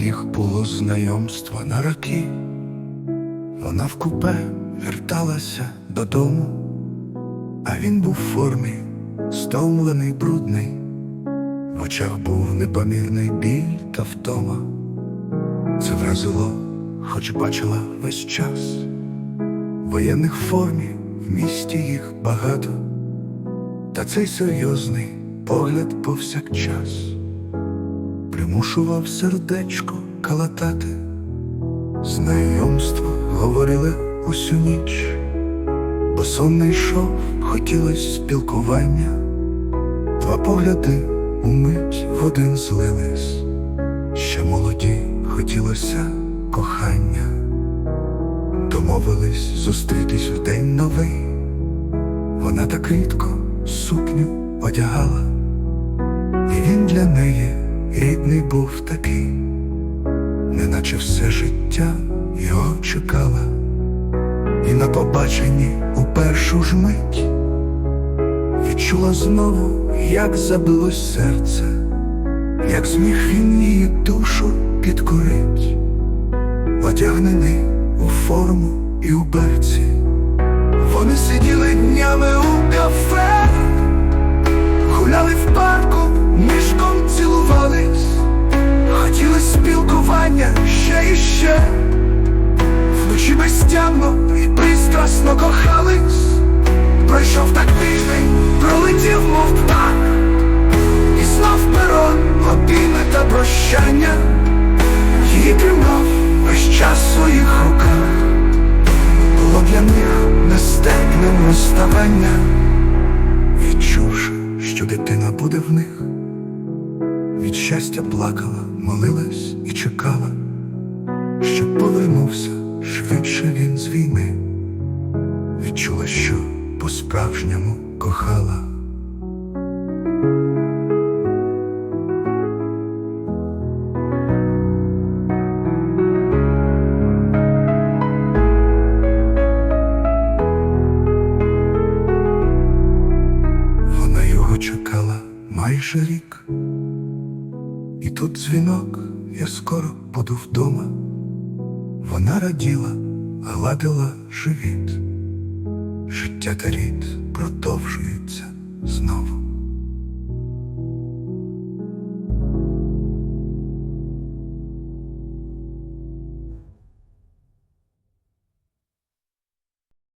Них було знайомство на роки. Вона в купе верталася додому, а він був в формі, стомлений, брудний, в очах був непомірний біль та втома. Це вразило, хоч бачила весь час. В воєнних формі в місті їх багато, та цей серйозний погляд повсякчас примушував сердечко калатати. Знайомство говорили усю ніч, бо сон не йшов, хотілось спілкування, два погляди умить в один злились, ще молоді хотілося кохання, домовились зустрітись в день новий, вона так рідко сукню одягала, і він для неї рідний був такий, неначе все життя його чекала, і на побаченні у першу ж мить відчула знову, як забилось серце, як зміг він її душу підкорить, одягнений у форму і у берці. Вони сиділи днями у безтямно і пристрасно кохались, пройшов так тиждень, пролетів, мов птах, і знов перон, обійми та прощання, її тримав весь час в своїх руках, було для них нестерпним розставання. Відчувши, що дитина буде в них, від щастя плакала, молилась і чекала, щоб повернувся швидше він з війни, відчула, що по-справжньому кохала. Чекала майже рік. І тут дзвінок, я скоро буду вдома. Вона раділа, гладила живіт. Життя та рід продовжується знову.